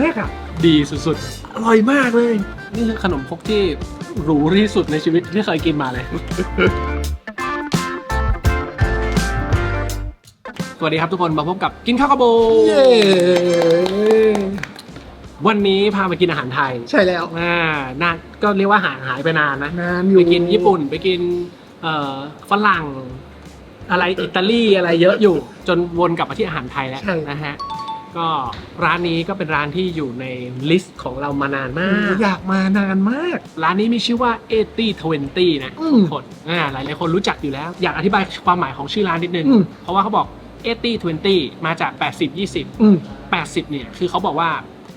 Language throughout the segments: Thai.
มากอะ ดีสุดอร่อยมากเลยๆนี่คือขนมครกที่หรูที่สุดในชีวิตที่เคยกินมาเลย สวัสดีครับทุกคนมาพบกับกินข้าวกระโบเย้วันนี้พามากินอาหารไทยใช่แล้วอ่านานก็เรียกว่าห่างหายไปนานนะ นานอยู่ไปกินญี่ปุ่นไปกินเอ่อฝรั่ง อะไรอิตาลีอะไรเยอะอยู่ จนวนกลับมาที่อาหารไทยแล้วใช่ นะฮะ ก็ร้านนี้ก็เป็นร้านที่อยู่ในลิสต์ของเรามานานมากอยากมานานมาก ร้านนี้มีชื่อว่า 8020 นะอืมทุกคนอ่าหลายหลายๆคนรู้จักอยู่แล้ว อยากอธิบายความหมายของชื่อร้านนิดนึง อืม เพราะว่าเขาบอก 8020 มาจาก 80 20 อืม 80 เนี่ย คือเขาบอกว่า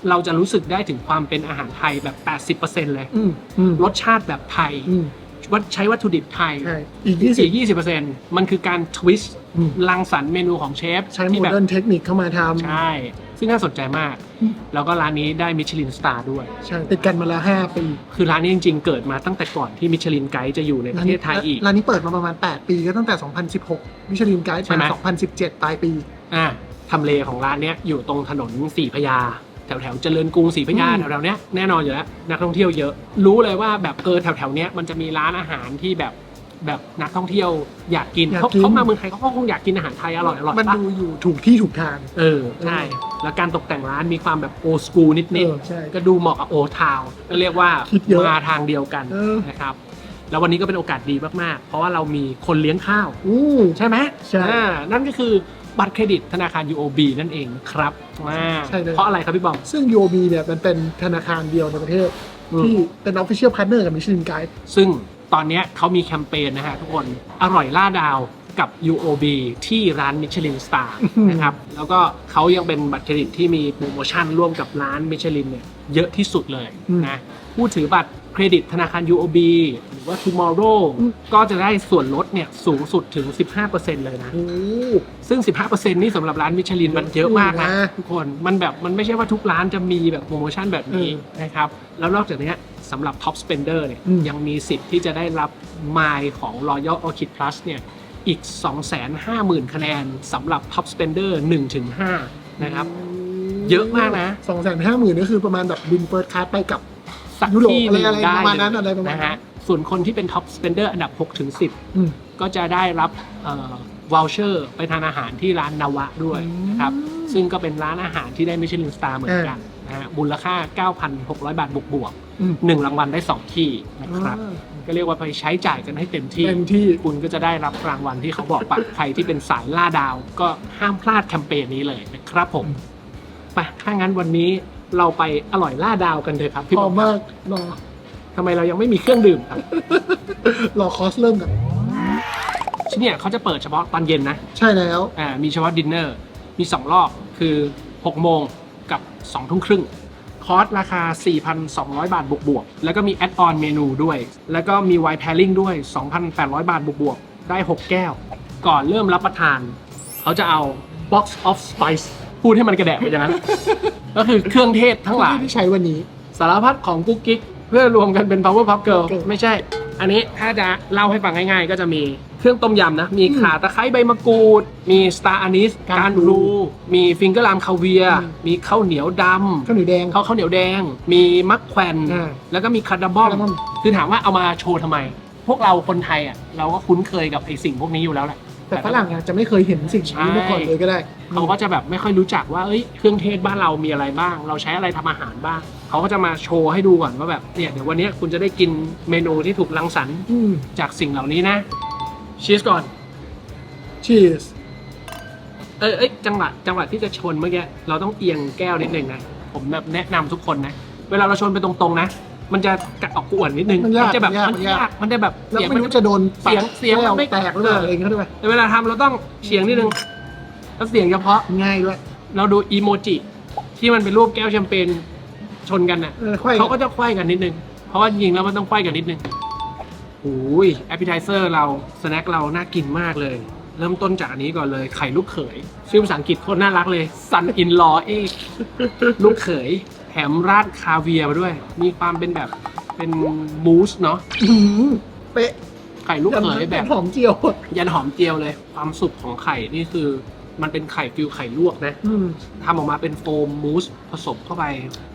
เราจะรู้สึกได้ถึงความเป็นอาหารไทยแบบ 80%เลย อืมอืมรสชาติแบบไทย อืม วัตใช้วัตถุดิบไทยใช่อีกยี่สิบอีกยี่สิบเปอร์เซ็นต์มันคือการทวิสต์อืม รังสรรค์เมนูของเชฟใช้โมที่แบบเดิร์นเทคนิคเข้ามาทใช่ ซึ่งน่าสนใจมากอืมแล้วก็ร้านนี้ได้มิชลินสตาร์ด้วยำใช่ติดกันมาแล้วห้าปีคือร้านนี้จริงๆ เกิดมาตั้งแต่ก่อนที่มิชลินไกด์จะอยู่ในประเทศไทยอีก ร้านนี้เปิดมาประมาณ 8 ปีก็ตั้งแต่ 2016 มิชลินไกด์ใช่ไหม มา2017 ปลายปี อ่าทำเลของร้านเนี้ยอยู่ตรงถนนสี่พระยา แถวแถวๆเจริญกรุงศรีพระยาอืมแถวแถวๆเนี้ยแน่นอนอยู่แล้วนักท่องเที่ยวเยอะ รู้เลยว่าแบบเออแถวแถวๆเนี้ยมันจะมีร้านอาหารที่แบบแบบนักท่องเที่ยวอยากกินเขาเขามาเมืองไทยเขาก็คงอยากกินอาหารไทยอร่อยอร่อยมันปะดูอยู่ถูกที่ถูกทาง เออใช่แล้วการตกแต่งร้านมีความแบบโอสกูนิดเอนิด อใช่ ก็ดูเหมาะกับโอทาวก็เรียกว่าคิดเยอะมาทางเดียวกันเออ นะครับ แล้ววันนี้ก็เป็นโอกาสดีมาก ๆ เพราะว่าเรามีคนเลี้ยงข้าว อู้ ใช่ไหมใช่ อ่านั่นก็คือ บัตรเครดิตธนาคาร UOB นั่นเองครับอ่าใช่เลย เพราะอะไรครับพี่บอม ซึ่ง UOB เนี่ยมันเป็นธนาคารเดียวในประเทศ อืม ที่เป็น Official Partner กับมิชลินไกด์ซึ่งตอนเนี้ยเขามีแคมเปญนะฮะทุกคนอร่อยล่าดาวกับ UOB ที่ร้านมิชลินสตาร์อื้อหือนะครับ แล้วก็เขายังเป็นบัตรเครดิตที่มีโปรโมชั่นร่วมกับร้านมิชลินเนี่ยเยอะที่สุดเลยนะผู้ถือบัตรเครดิตธนาคาร UOB หรือ ว่า Tomorrow ก็จะได้ส่วนลดเนี่ยสูงสุดถึง 15%เลยนะ โอ้ซึ่ง 15%นี่สำหรับร้านมิชลินมันเยอะมากนะเยอะนะทุกคน มันแบบมันไม่ใช่ว่าทุกร้านจะมีแบบโปรโมชั่นแบบนี้เออนะครับ แล้วนอกจากเนี้ยสำหรับ Top Spender เนี่ยอืมยังมีสิทธิ์ที่จะได้รับไมล์ของ Royal Orchid Plus เนี่ยอีก 250,000 คะแนนสำหรับ Top Spender 1-5 นะครับ เยอะมากนะสองแสนห้าหมื่นก็คือประมาณแบบบินเฟิร์สคลาสไปกับสักยุโรปที่หนึ่งอะไรๆได้ประมาณนั้นเลยอะไรประมาณนั้นนะฮะ ส่วนคนที่เป็น Top Spender อันดับ6-10อืมก็จะได้รับเอ่อวอลเชอร์ไปทานอาหารที่ร้านนาวะด้วยนะครับ อืม ซึ่งก็เป็นร้านอาหารที่ได้มิชลินสตาร์เหมือนกันนะฮะมูลค่า 9,600 บาทบวกบวกอืมๆหนึ่งรางวัลได้ 2 ที่นะครับอ่าก็เรียกว่าไปใช้จ่ายกันให้เต็มที่ เต็มที่ คุณก็จะได้รับรางวัลที่เขาบอกปะใครที่เป็นสายล่าดาว ก็ห้ามพลาดแคมเปญนี้เลยนะครับผมไปถ้างั้นวันนี้เราไปอร่อยล่าดาวกันเถอะครับพี่พบออมมากรอ ทำไมเรายังไม่มีเครื่องดื่มครับ รอคอร์สเริ่มกัน ที่เนี่ยเขาจะเปิดเฉพาะตอนเย็นนะใช่แล้ว อ่ามีเฉพาะดินเนอร์ มี 2 รอบคือ 6 โมงกับ 2 ทุ่มครึ่ง คอร์สราคา 4,200 บาทบวกบวกๆแล้วก็มีแอดออนเมนูด้วย แล้วก็มีไวน์แพริงด้วย 2,800 บาทบวกบวกๆได้ 6 แก้ว ก่อนเริ่มรับประทาน เขาจะเอา box of spice พูดให้มันกระแดะไปอย่างนั้น ก็คือเครื่องเทศทั้งหลาย ที่ใช้วันนี้ สารพัดของกุ๊กกิ๊ก เพื่อรวมกันเป็น power pop girl Girl ไม่ใช่ อันนี้ถ้าจะเล่าให้ฟังง่ายๆ ก็จะมีเครื่องต้มยำนะ มีอืมข่าตะไคร้ใบมะกรูด มีสตาร์อานิสการการพลูรูมีฟิงเกอร์ลามคาเวียอืมมีข้าวเหนียวดข้าวเหนียวแดงำข้าวข้าวเหนียวแดง มีมักแควนอ่าแล้วก็มีคาร์ดาบอมคาร์ดาบอมคือถามว่าเอามาโชว์ทำไม พวกเราคนไทยอะเราก็คุ้นเคยกับไอ้สิ่งพวกนี้อยู่แล้วแหละ แต่ฝรั่งอาจจะไม่เคยเห็นสิ่งนี้มาก่อนเลยก็ได้เขาก็จะแบบไม่ค่อยรู้จักว่าเอ้ยเครื่องเทศบ้านเรามีอะไรบ้าง เราใช้อะไรทำอาหารบ้าง เขาก็จะมาโชว์ให้ดูก่อนว่าแบบเนี่ยเดี๋ยววันนี้คุณจะได้กินเมนูที่ถูกรังสรรค์อืมจากสิ่งเหล่านี้นะชีสก่อนชีสเอยเอ้ยจังหวะจังหวะที่จะชนเมื่อกี้เราต้องเอียงแก้วนิดนึงนะผมแบบแนะนำทุกคนนะ เวลาเราชนไปตรงๆนะ มันจะกัดออกกวนนิดนึงมันยากจะแบบมันยากมันยาก มันจะแบบแล้วเสียงไม่มันรู้จะโดนเสียงเสียงแก้วมันไม่แตกหรือเปล่าอะไรอย่างเงี้ยด้วยแต่เวลาทำเราต้องเฉียงนิดนึงแล้วเสียงเฉพาะง่ายด้วยเราดูอีโมจิที่มันเป็นรูปแก้วแชมเปญชนกันน่ะเออค่อยเขาก็จะควายกันนิดนึงเพราะว่าจริงๆแล้วมันต้องควายกันนิดนึงโอ้ยแอปเปิลไทเซอร์เราสแน็คเราน่ากินมากเลย เริ่มต้นจากอันนี้ก่อนเลยไข่ลูกเขยชื่อภาษาอังกฤษโคตรน่ารักเลยซันอินลอเอกลูกเขยแถ มราดคาเวียร์มาด้วย มีความเป็นแบบเป็นมูสเนาะอื้อหือเป๊ะไข่ลูกเขยแบบ หอมเจียวยันหอมเจียวเลย ความสุกของไข่นี่คือ มันเป็นไข่ฟิวไข่ลวกนะอืมทำออกมาเป็นโฟมมูสผสมเข้าไป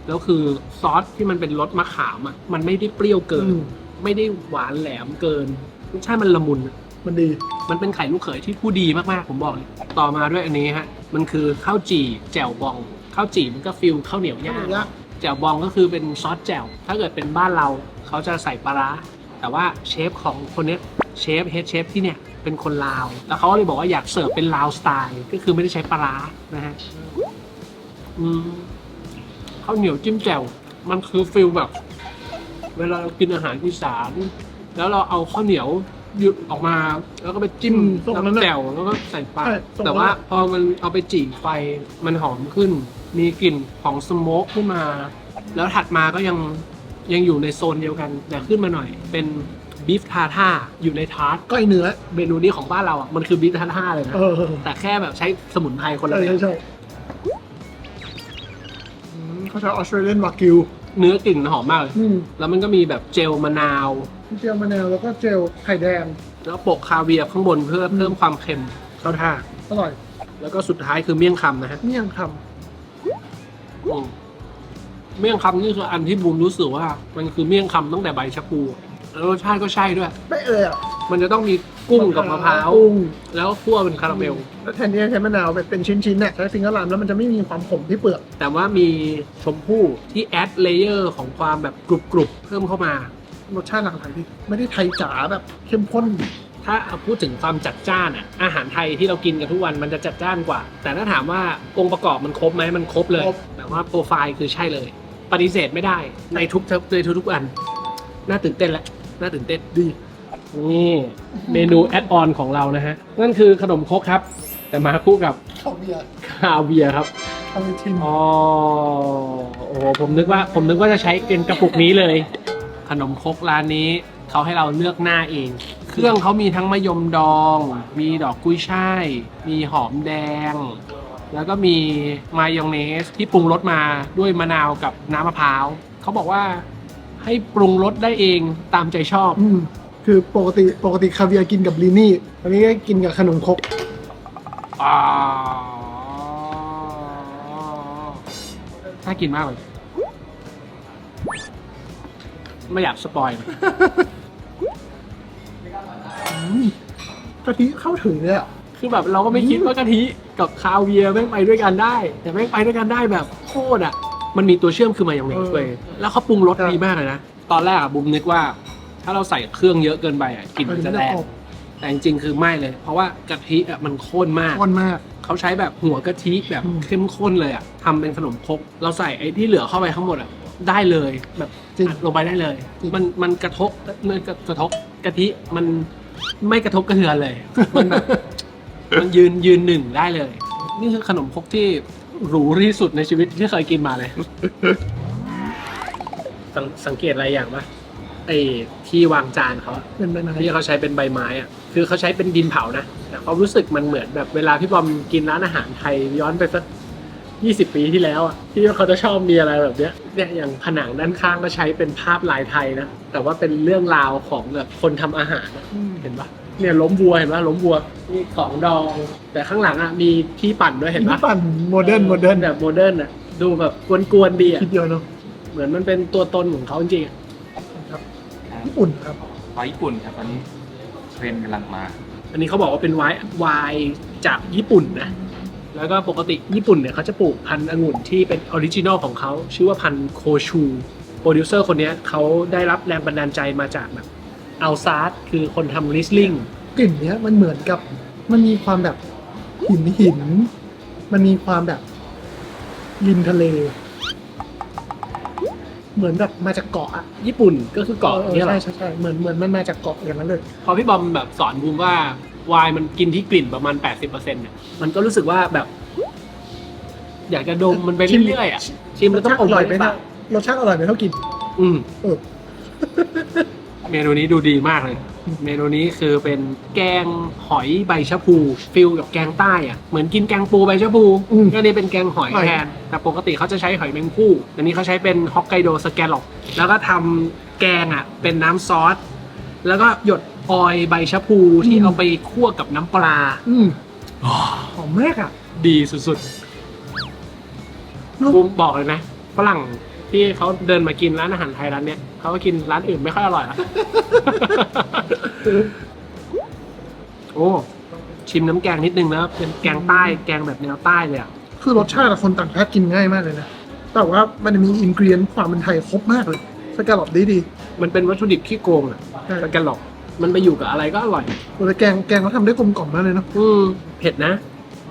แล้วคือซอสที่มันเป็นรสมะขามอะมันไม่ได้เปรี้ยวเกิน อืมไม่ได้หวานแหลมเกินรสชาติมันละมุนอะมันดี มันเป็นไข่ลูกเขยที่ผู้ดีมากๆ ผมบอกเลย ต่อมาด้วยอันนี้ฮะ มันคือข้าวจี่แจ่วบอง ข้าวจี่มันก็ฟิลข้าวเหนียวย่างย่างแจ่วบองก็คือเป็นซอสแจ่วถ้าเกิดเป็นบ้านเราเขาจะใส่ปลาร้าแต่ว่าเชฟของคนเนี้ยเชฟเฮดเชฟที่เนี่ยเป็นคนลาว แล้วเขาก็เลยบอกว่าอยากเสิร์ฟเป็นลาวสไตล์ก็คือไม่ได้ใช้ปลาร้านะฮะอืมข้าวเหนียวจิ้มแจ่วมันคือฟิลแบบ เวลาเรากินอาหารอีสานแล้วเราเอาข้าวเหนียว หยุดออกมาแล้วก็ไปจิ้มอืมตรงนั้นน่ะน้ำแจ่วแล้วก็ใส่ปลาใช่ตรงนั้นแต่ว่าพอมันเอาไปจี่ไฟมันหอมขึ้น มีกลิ่นของสโมกขึ้นมา แล้วถัดมาก็ยังยังอยู่ในโซนเดียวกัน แต่ขึ้นมาหน่อย เป็นบีฟทาท่าอยู่ในทาร์ตก้อยเนื้อเมนูนี้ของบ้านเราอะมันคือบีฟทาท่าเลยนะ เออแต่แค่แบบใช้สมุนไพรคนละใช่แบบใช่ใช่อืมเขาใช้ออสเตรเลียนวากิวเนื้อกลิ่นหอมมากเลย อืมแล้วมันก็มีแบบเจลมะนาว เจียวมะนาวแล้วก็เจลไข่แดงแล้วโปะคาเวียร์ข้างบนเพื่อเพิ่มความเค็มเข้าท่า อร่อยแล้วก็สุดท้ายคือเมี่ยงคำนะฮะเมี่ยงคอืมเมี่ยงคำนี่คืออันที่บูมรู้สึกว่า มันคือเมี่ยงคำตั้งแต่ใบชะพูแล้วรสชาติก็ใช่ด้วยำไม่เอ่ยอะมันจะต้องมีกุ้งกับมะพร้าว กุ้งแล้วก็คั่วเป็นคาราเมล แล้วแทนที่จะใช้มะนาวแบบเป็นชิ้นๆเนี่ยใช้ฟิงเกอร์ลามแล้วมันจะไม่มีความขมที่เปลือกแต่ว่ามีชมพู่ที่แอดเลเยอร์ของความแบบกรุบๆเพิ่มเข้ามา รสชาติหลากหลายดีไม่ได้ไทยจ๋าแบบเข้มข้น ถ้าเอาพูดถึงความจัดจ้านอะอาหารไทยที่เรากินกันทุกวันมันจะจัดจ้านกว่า แต่ถ้าถามว่าองค์ประกอบมันครบไหมมันครบเลยครบแต่ว่าโปรไฟล์คือใช่เลย ปฏิเสธไม่ได้ในทุกในทุกๆอัน น่าตื่นเต้นแล้วน่าตื่นเต้นดีนี่เมนูแอดออนของเรานะฮะนั่นคือขนมครกครับ แต่มาคู่กับข้าวเบียร์คาเวียร์ครับข้าวทิมอ๋อ โอ้โห ผมนึกว่า ผมนึกว่าจะใช้เป็นกระปุกนี้เลย ขนมครกร้านนี้เขาให้เราเลือกหน้าเอง เครื่องเขามีทั้งมะยมดอง มีดอกกุ้ยช่าย มีหอมแดง แล้วก็มีมายองเนสที่ปรุงรสมาด้วยมะนาวกับน้ำมะพร้าว เขาบอกว่าให้ปรุงรสได้เองตามใจชอบ อืมคือปกติปกติคาเวียร์กินกับลีนี่อันนี้ก็กินกับขนมครกอ่าน่ากินมากเลย ไม่อยากสปอยเลยอืมกะทิเข้าถึงเลยอะคือแบบเราก็ไม่คิดว่ากะทิกับคาเวียร์แม่งไปด้วยกันได้ แต่แม่งไปด้วยกันได้แบบโคตรอะ มันมีตัวเชื่อมคือมายองเนสเออเว้ยแล้วเขาปรุงรสครับ ดีมากเลยนะ ตอนแรกอะบุมนึกว่า ถ้าเราใส่เครื่องเยอะเกินไปอะกลิ่นมันจะแรงแต่จริงๆคือไม่เลย เพราะว่ากะทิอะมันข้นมากข้นมาก เขาใช้แบบหัวกะทิแบบอืม เข้มข้นเลยอะทำเป็นขนมครกเราใส่ไอ้ที่เหลือเข้าไปข้างหมดอะ ได้เลยแบบจริงอัดลงไปได้เลย จริง มันมันกระทบมันกระกระทบกะทิมันไม่กระทบกระเทือนเลย มันแบบ มันยืนยืนหนึ่งได้เลย นี่คือขนมครกที่หรูที่สุดในชีวิตที่เคยกินมาเลย สังสังเกตอะไรอย่างปะไอ้ที่วางจานเขาอะ เป็นไปไหนที่เขาใช้เป็นใบไม้อะคือเขาใช้เป็นดินเผานะ แต่ความรู้สึกมันเหมือนแบบเวลาพี่บอมกินร้านอาหารไทยย้อนไปสัก ยี่สิบปีที่แล้วอะที่เขาจะชอบมีอะไรแบบเนี้ยเนี่ยอย่างผนังด้านข้างก็ใช้เป็นภาพลายไทยนะ แต่ว่าเป็นเรื่องราวของแบบคนทำอาหารอะอืมเห็นปะเนี่ยล้มวัวเห็นปะล้มวัวนี่ของดอง แต่ข้างหลังอะมีที่ปั่นด้วยเห็นปะที่ปั่นโมเดิร์นโมเดิร์นแบบโมเดิร์นอะดูแบบกวนๆดีอะคิดเดียวเนาะเหมือนมันเป็นตัวตนของเขาจริงๆอะครับญี่ปุ่นครับไฟญี่ปุ่นครับตอนนี้เทรนด์กำลังมา อันนี้เขาบอกว่าเป็นไวน์ไวน์จากญี่ปุ่นนะ แล้วก็ปกติญี่ปุ่นเนี่ยเขาจะปลูกพันธุ์องุ่นที่เป็นออริจินอลของเขาชื่อว่าพันธุ์โคชูโปรดิวเซอร์คนเนี้ยเขาได้รับแรงบันดาลใจมาจากแบบอัลซาร์คือคนทำลิสลิงกลิ่นเนี้ยมันเหมือนกับมันมีความแบบหินหิน มันมีความแบบริมทะเล เหมือนแบบมาจากเกาะอะญี่ปุ่นก็คือเกาะอย่างเงี้ยเหรใช่อใช่ใช่เหมือนเหมือนมันมาจากเกาะอย่างนั้นเลย พอพี่บอมแบบสอนบูมว่า ไวน์มันกินที่กลิ่นประมาณ 80%เนี่ยมันก็รู้สึกว่าแบบ อยากจะดมมันไปเรื่อยๆอะชิมแล้วต้องอมรสชาติอร่อยไว้ไหมในปานะกรสชาติอร่อยไหมเท่ากิน อืมเออเมนูนี้ดูดีมากเลย เมนูนี้คือเป็นแกงหอยใบชะพูฟิลกับแกงใต้อะเหมือนกินแกงปูใบชะพูอืมก็นี่เป็นแกงหอยหอย แทน แต่ปกติเขาจะใช้หอยแมงผู้อันนี้เขาใช้เป็นฮอกไกโดสแกลล็อกแล้วก็ทำแกงอะเป็นน้ำซอส แล้วก็หยด ออยล์ใบชะพูที่เอาไปคั่วกับน้ำปลา อืมหอมมากอะ ดีสุดๆบูมบอกเลยนะฝรั่งที่เขาเดินมากินร้านอาหารไทยร้านเนี้ยเขาก็กินร้านอื่นไม่ค่อยอร่อยละโอ้ชิมน้ำแกงนิดนึงนะเป็นแกงใต้แกงแบบแนวใต้เลยอะคือรสชาติอะคนต่างชาติกินง่ายมากเลยนะ แต่ว่ามันมีอินกรีเอนความเป็นไทยครบมากเลยสแกลลอปดีดี มันเป็นวัตถุดิบขี้โกงอะใช่แต่แกนหลอก มันไปอยู่กับอะไรก็อร่อย แต่แกงแกงเขาทำได้กลมกล่อมมากเลยเนาะอืมเผ็ดนะ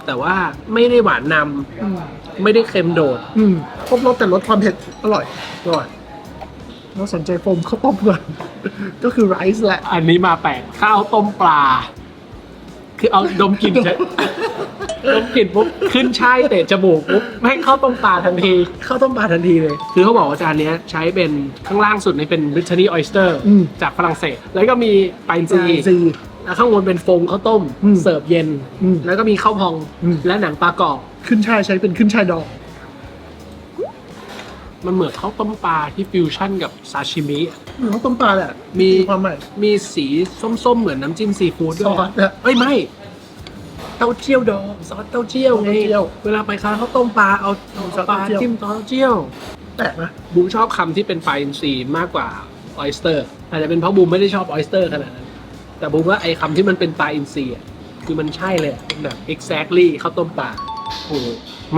แต่ว่าไม่ได้หวานนำอืมไม่ได้เค็มโดดอืมครบรสแต่รสความเผ็ดอร่อยอร่อยเราสนใจโฟมข้าวต้มก่อน ก็คือไรซ์แหละ อันนี้มาแปลกข้าวต้มปลา คือเอาดมกลิ่นเฉย ดมกลิ่นปุ๊บขึ้นช่ายเตะจมูกปุ๊บแม่งข้าวต้มปลาทันทีข้าวต้มปลาทันทีเลย คือเขาบอกว่าจานเนี้ยใช้เป็นข้างล่างสุดนี่เป็นบริ t นีออยสเตอร์อืม จากฝรั่งเศส แล้วก็มีไปนซี ซี แล้วข้างบนเป็นโฟมข้าวต้ม อืมเสิร์ฟเย็น อืมแล้วก็มีข้าวพองอืม และหนังปลากรอบ ขึ้นช่ายใช้เป็นขึ้นช่ายดองมันเหมือนข้าวต้มปลาที่ฟิวชั่นกับซาชิมิเหมือนข้าวต้มปลาแหละมี ความหมายมีสีส้มๆ เหมือนน้ำจิ้มซีฟู้ดด้ซวอยสเนี่ยเอ้ยไม่ เต้าเจี้ยวดองซอสเต้าเจี้ยวไงเต้าเจี้ยวเวลาไปค้านข้าวต้มปลาเอาเอาซอสปลาเต้าเจี้ยวจิ้มซอสเต้าเจี้ยวแปลกนะบูมชอบคำที่เป็นปลาอินทรีมากกว่าออยสเตอร์อาจจะเป็นเพราะบูมไม่ได้ชอบออยสเตอร์ขนาดนั้น แต่บูมว่าไอ้คำที่มันเป็นปลาอินทรีอะคือมันใช่เลยอะเป็นแบบ exactly ข้าวต้มปลาโอ้โห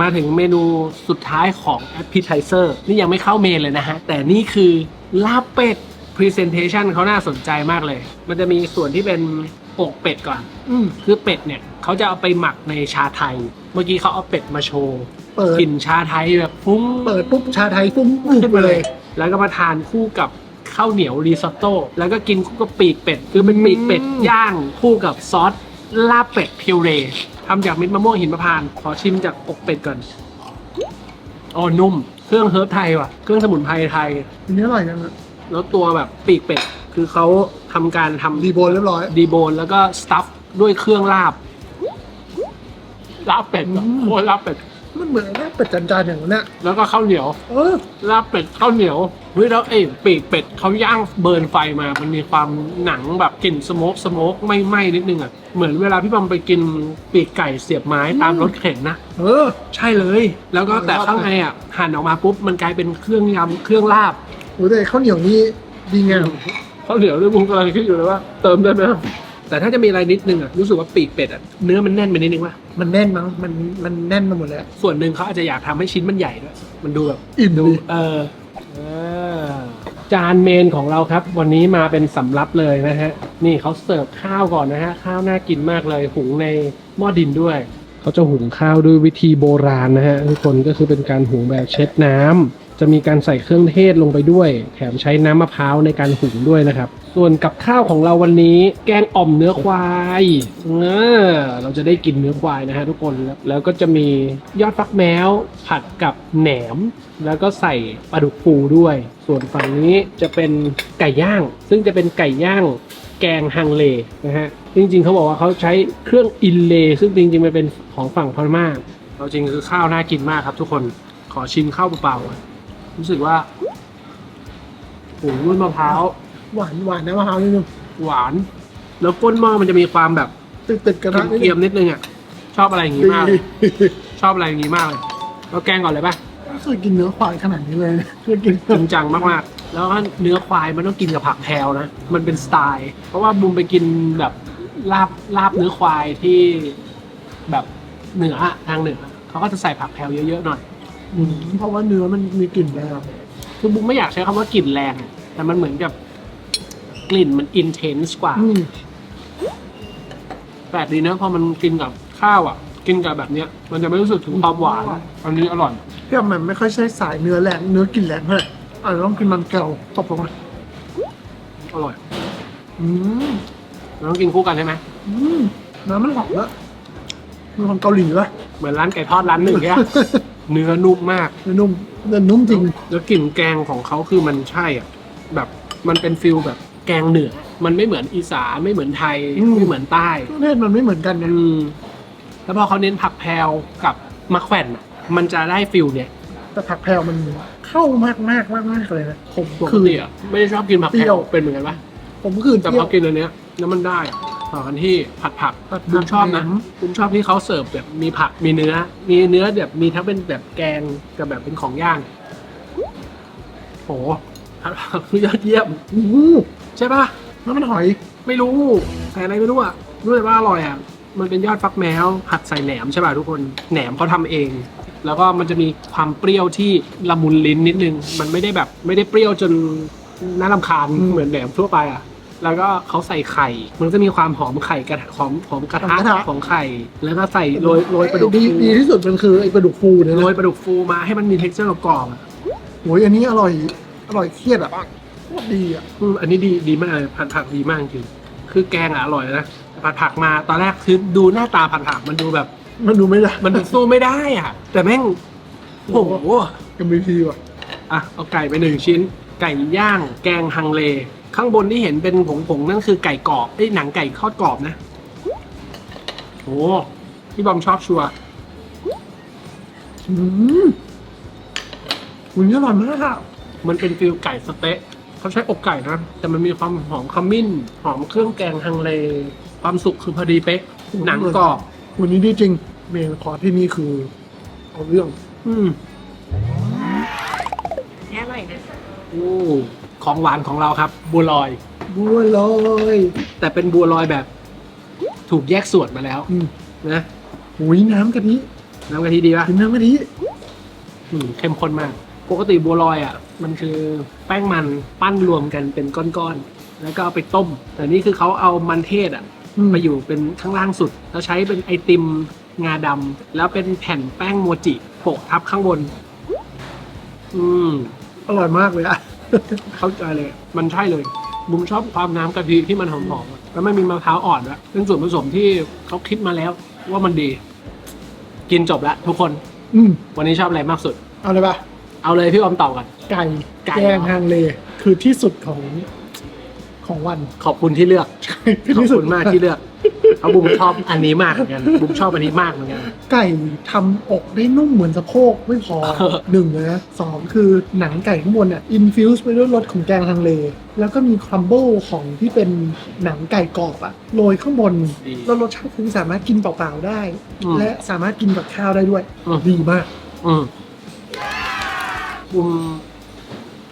มาถึงเมนูสุดท้ายของ appetizer นี่ยังไม่เข้าเมนเลยนะฮะ แต่นี่คือลาบเป็ด presentation เขาน่าสนใจมากเลย มันจะมีส่วนที่เป็น อกเป็ดก่อน อืมคือเป็ดเนี่ยเขาจะเอาไปหมักในชาไทย เมื่อกี้เขาเอาเป็ดมาโชว์เปิดกลิ่นชาไทยแบบฟุ้งเปิดปุ๊บชาไทยฟุ้งปุ๊บขึ้นไปมาเลเลย ย แล้วก็มาทานคู่กับข้าวเหนียวรีซอตโต้แล้วก็กินคู่กับปีกเป็ด คือเป็นปีกเป็ด อืม ย่างคู่กับซอสลาบเป็ดพิวเรทำจากเม็ดมะม่วงหินมะพร้านต์ขอชิมจากอกเป็ดก่อนอ๋อนุ่ม เครื่องเฮิร์บไทยว่ะ เครื่องสมุนไพรไทย อันนี้อร่อยจังอะแล้วตัวแบบปีกเป็ด คือเขา ทำการทำดีโบนเรียบร้อย ดีโบนแล้วก็สตัฟด้วยเครื่องลาบลาบเป็ดอะอืมโคตรลาบเป็ด มันเหมือนลาบเป็ดจานๆอย่างนั้นเนี่ยแล้วก็ข้าวเหนียว เออลาบเป็ดข้าวเหนียวเฮ้ยแล้วไอ้ปีกเป็ดเขาย่างเบิร์นไฟมา มันมีความหนังแบบกลิ่นสโมกสโมกไม่ไหม้นิดนึงอะ เหมือนเวลาพี่บอมไปกินปีกไก่เสียบไม้ตามรถเข็นนะ เออ ใช่เลย แล้วก็แต่ข้างในอะหั่นออกมาปุ๊บมันกลายเป็นเครื่องยำเครื่องลาบ โอ้ยแต่ข้าวเหนียวนี่ดีงามข้าวเหนียวด้วยมุงกำลังคิดอยู่เลยว่าเติมได้ไหมแต่ถ้าจะมีอะไรนิดนึงอะรู้สึกว่าปีกเป็ดอะเนื้อมันแน่นไปนิดนึงว่ะมันแน่นมั้งมันมันแน่นมาหมดเลยอะส่วนหนึ่งเขาอาจจะอยากทำให้ชิ้นมันใหญ่ด้วยมันดูแบบอิ่มดูดีเออเออจานเมนของเราครับ วันนี้มาเป็นสำรับเลยนะฮะ นี่เขาเสิร์ฟข้าวก่อนนะฮะ ข้าวน่ากินมากเลย หุงในหม้อดินด้วย เขาจะหุงข้าวด้วยวิธีโบราณนะฮะทุกคนก็คือเป็นการหุงแบบเช็ดน้ำ จะมีการใส่เครื่องเทศลงไปด้วย แถมใช้น้ำมะพร้าวในการหุงด้วยนะครับ ส่วนกับข้าวของเราวันนี้ แกงอ่อมเนื้อควายเออเราจะได้กินเนื้อควายนะฮะทุกคนแล้วก็จะมียอดฟักแมวผัดกับแหนม แล้วก็ใส่ปลาดุกฟูด้วย ส่วนฝั่งนี้จะเป็นไก่ย่าง ซึ่งจะเป็นไก่ย่างแกงฮังเลนะฮะจริงๆเขาบอกว่าเขาใช้เครื่องอินเลซึ่งจริงๆมันเป็นของฝั่งพม่าเราจริงคือข้าวน่ากินมากครับทุกคนขอชิมข้าวเปล่าๆก่อน รู้สึกว่าโอ้โหนุ่นมะพร้าวหวานหวานนะมะพร้าวนิดนึงหวาน แล้วก้นหม้อมันจะมีความแบบติดติดๆกระทะนิดเกรีนึยงมๆนิดนึงอะชอบอะไรอย่างงี้มากเลยชอบอะไรอย่างงี้มากเลยเราแกงก่อนเลยป่ะไม่เคยกินเนื้อควายขนาดนี้เลยนะเคยกินจริงจังมากๆแล้วก็เนื้อควายมันต้องกินกับผักแพรวนะมันเป็นสไตล์ เพราะว่าบุมไปกินแบบลาบลาบเนื้อควายที่แบบเหนืออะทางเหนือเขาก็จะใส่ผักแพรวเยอะๆหน่อย อืมเพราะว่าเนื้อมันมีกลิ่นแรงคือบุมไม่อยากใช้คำว่ากลิ่นแรงแต่มันเหมือนกับกลิ่นมันอินเทนส์กว่า อืมแปลกดีนะพอมันกินกับข้าวอะ กินกับแบบเนี้ย มันจะไม่รู้สึกถึงความหวาน อันนี้อร่อยพี่อมมันไม่ค่อยใช่สายเนื้อแรงเนื้อกลิ่นแรงเท่าไหร่อาจจะต้องกินมันแก้วตบลงมาอร่อยอืมเราต้องกินคู่กันใช่ไหมอืมน้ำมันหอมแล้วมีความเกาหลีป่ะเหมือนร้านไก่ทอดร้านหนึ่งแค่ เนื้อนุ่มมากเนื้อนุ่มเนื้อนุ่มจริง แล้วกลิ่นแกงของเขาคือมันใช่อะ แบบมันเป็นฟิลแบบแกงเหนือ มันไม่เหมือนอีสานไม่เหมือนไทยอืมไม่เหมือนใต้เครื่องเทศมันไม่เหมือนกันไงอืมแล้วพอเขาเน้นผักแพรวกับมะแขวนอะมันจะได้ฟิลเนี่ยแต่ผักแพรวมันเข้ามากมากมากมากเลยนะผมปกคือติอะไม่ได้ชอบกินผักเปรี้แพรยววเป็นเหมือนกันปะผมคือแต่เที่พยอวกินอันเนี้ยแล้วมันได้อะ ต่อกันที่ผัดผักผัดผักบุมชอบนะแหนมบุมชอบที่เขาเสิร์ฟแบบมีผักมีเนื้อ มีเนื้อแบบมีทั้งเป็นแบบแกงกับแบบเป็นของย่างโหผัดผักคือยอดเยี่ยมโอ้โหใช่ปะน้ำมันหอย ไม่รู้แต่อะไรไม่รู้อะรู้แต่ว่าอร่อยอะมันเป็นยอดฟักแมวผัดใส่แหนมใช่ป่ะทุกคนแหนมเขาทำเอง แล้วก็มันจะมีความเปรี้ยวที่ละมุนลิ้นนิดนึง มันไม่ได้แบบไม่ได้เปรี้ยวจนน่ารำคาญอืม เหมือนแหนมทั่วไปอะ แล้วก็เขาใส่ไข่ มันก็มีความหอมไข่กระทะหอมหอมกระทะหอมกระทะ ของไข่ แล้วก็ใส่โรยโรยปลาดุกดีฟูดีที่สุดมันคือไอ้ปลาดุกฟูเนี่ยโรนะยปลาดุกฟูมาให้มันมี t e x t อร์กรอบๆอะโอ้ยอันนี้อร่อยอร่อยเครียดอะโคตรดีอะอืมอันนี้ดีดีมากเลยผัดผักดีมากจริงคือแกงอะอร่อยนะผัดผักมาตอนแรกคือดูหน้าตาผัดผักมันดูแบบ มันดูไม่ได้มันสู้ไม่ได้อะ แต่แม่งโอ้โห กับบีพีว่ะ อะเอาไก่ไปหนึ่งชิ้น ไก่ย่าง แกงฮังเล ข้างบนที่เห็นเป็นผงๆนั่นคือไก่กรอบไอ้ยหนังไก่ทอดกรอบนะโอ้พี่บอมชอบชัวร์อืมมันอร่อยมากอะมันเป็นฟิลไก่สเต๊ะเขาใช้อกไก่นะ แต่มันมีความหอมขมิ้น หอมเครื่องแกงฮังเล ความสุกคือพอดีเป๊ะ หนังกรอบ วันนี้ดีจริง เมนคอร์สที่นี่คือ เอาเรื่อง อืมนี่อร่อยนะโอ้ ของหวานของเราครับ บัวลอย บัวลอยแต่เป็นบัวลอยแบบ ถูกแยกส่วนมาแล้วอืมนะหุยน้ำกะทิน้ำกะทิดีป่ะกินน้ำกะทิอืมเข้มข้นมาก ปกติบัวลอยอะ มันคือแป้งมันปั้นรวมกันเป็นก้อนๆแล้วก็เอาไปต้ม แต่นี่คือเขาเอามันเทศอะอืมมาอยู่เป็นข้างล่างสุด แล้วใช้เป็นไอติมงาดำแล้วเป็นแผ่นแป้งโมจิโปะทับข้างบน อืม อร่อยมากเลยอะ เข้าใจเลย มันใช่เลย บุมชอบความน้ำกะทิที่มันหอมๆอะแล้วมันมีมะพร้าวอ่อนด้วยเป็นส่วนผสมที่เขาคิดมาแล้ว ว่ามันดี กินจบแล้วทุกคน อืมวันนี้ชอบอะไรมากสุด เอาเลยปะเอาเลยพี่อมตอบก่อน ไก่ไก่ แกงฮังเล คือที่สุดของของวัน ขอบคุณที่เลือกคือขอบที่สุดคุณมากที่เลือก เพราะบุมชอบอันนี้มากเหมือนกันบุมชอบอันนี้มากเหมือนกัน ไก่ทำอกได้นุ่มเหมือนสะโพกไม่พอเออหนึ่งนะสองคือหนังไก่ข้างบนเนี่ยอินฟิวส์ไปด้วยรสของแกงฮังเล แล้วก็มีครัมเบิลของที่เป็นหนังไก่กรอบอะโรยข้างบน ดีแล้วรสชาติคือสามารถกินเปล่าๆได้ อืมและสามารถกินกับข้าวได้ด้วย อืม ดีมาก อืมบุม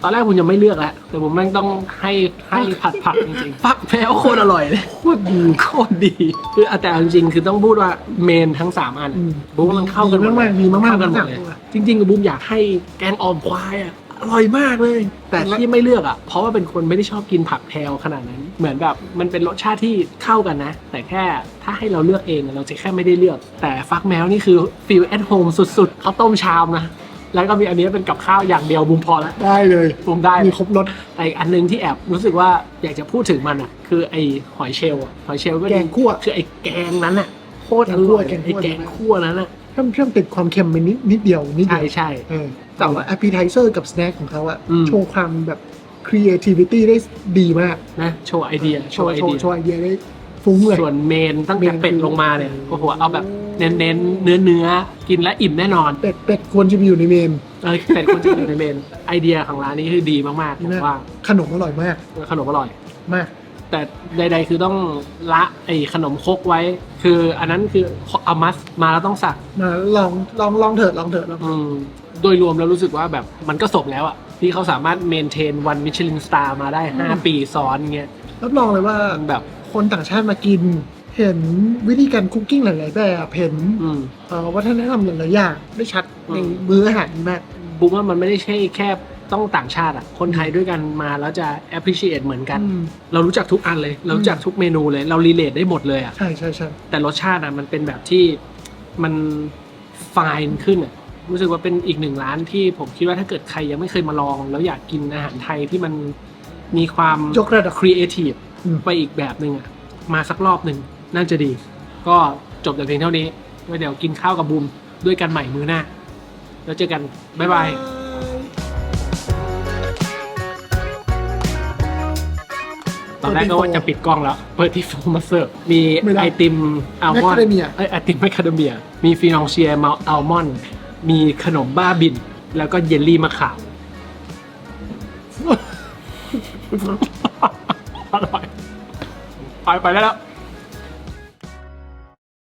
ตอนแรกบุมยังไม่เลือกแล้วแต่บุมแม่งต้องให้ให้ผัดผักจริงๆผักแพ้วโคตรอร่อยเลยโคตรดีโคตรดีคือเอาแต่เอาจริงๆคือต้องพูดว่าเมนทั้งสามอันอืมบุมว่ามันเข้ากันหดีมากๆดีมากๆเข้ากันหมดเลยทั้งสามตัวจริงๆกับบุมอยากให้แกงอ่อมควายอะอร่อยมากเลย แต่ที่ไม่เลือกอะ เพราะว่าเป็นคนไม่ได้ชอบกินผักแพรวขนาดนั้น เหมือนแบบมันเป็นรสชาติที่เข้ากันนะ แต่แค่ถ้าให้เราเลือกเองอะเราจะแค่ไม่ได้เลือก แต่ฟักแมวนี่คือฟิลแอทโฮมสุดๆเขาวต้มชามนะ แล้วก็มีอันนี้เป็นกับข้าวอย่างเดียวบุมพอแล้วได้เลยบุมได้มีครบรสแต่อีกอันหนึงที่แอบรู้สึกว่าอยากจะพูดถึงมันอะ คือไอหอยเชลล์อะหอยเชลล์ก็ดีแกงคั่วคือไอแกงนั้นอะโคตรอแกงคั่ร่วอยแกงคั่ไอวแกงคั่วนั้นอะเพิ่มเพิ่มติดความเค็มไปนิดนิดเดียวนิดเดีใช่ยวใช่เออแต่ว่า appetizer กับ snack ของเขาอะอืมโชว์ความแบบ creativity ได้ดีมากนะโชว์ไอเดียโชว์ไอโชเดีว์ยโชว์ไอเดียได้ฟุ้งเลยส่วนเมนตั้งแต่เมนเป็ดลงมาเนี่ยโอ้โหเอาแบบ เน้นๆเนื้อเนื้อๆกินแล้วอิ่มแน่นอนเป็ดเป็ดควรจะไปอยู่ในเมนเออเป็ดคนจะอยู่ในเมนไอเดียของร้านนี้คือดีมากๆผมว่าขนมอร่อยมากขนมอร่อยมากแต่ใด ๆ คือต้องละไอขนมครกไว้ คืออันนั้นคือเอามัสมาแล้วต้องสั่งมาลองลองลองเถิดลองเถิดลองเถิดอืมโดยรวมแล้วรู้สึกว่าแบบมันก็สมแล้วอะที่เขาสามารถเมนเทนวันมิชลินสตาร์มาได้ 5 ปีซ้อนเงี้ยรับรองเลยว่ามันแบบคนต่างชาติมากิน เห็นวิธีการคุกกิ้งหลาย ๆ แบบเห็นอืม เอ่อวัฒนธรรมหลาย ๆ อย่างได้ชัดอืมในมื้ออาหารนี้มาก บูมว่ามันไม่ได้ใช่แค่ต้องต่างชาติอะคนไทยด้วยกันมาแล้วจะ appreciate เหมือนกัน อืม เรารู้จักทุกอันเลย เรารู้จักทุกเมนูเลย เรารีเลทได้หมดเลยอะใช่ใช่ใช่แต่รสชาติอะมันเป็นแบบที่มันฟ i นขึ้นอะรู้สึกว่าเป็นอีกหนึ่งร้านที่ผมคิดว่าถ้าเกิดใครยังไม่เคยมาลอง แล้วอยากกินอาหารไทยที่มันมีความยกระดับ ครีเอทีฟอืม ไปอีกแบบหนึ่งอะมาสักรอบหนึ่ง น่าจะดี ก็จบแต่เพียงเท่านี้ไว้เดี๋ยวกินข้าวกับบูมด้วยกันใหม่มื้อหน้า แล้วเจอกัน บ๊ายบายตอนแรกก็ว่าจะปิดกล้องแล้ว เปิดที่โฟมมาเสิร์ฟ มีไม่ได้ไอติมอัลมอนด์ Macadamia เอ้ยไอติมแมคคาเดเมีย มีฟีนองเชียมาอัลมอนด์ มีขนมบ้าบิน แล้วก็เยลลี่มะขามอร่อย ไปไปได้แล้ว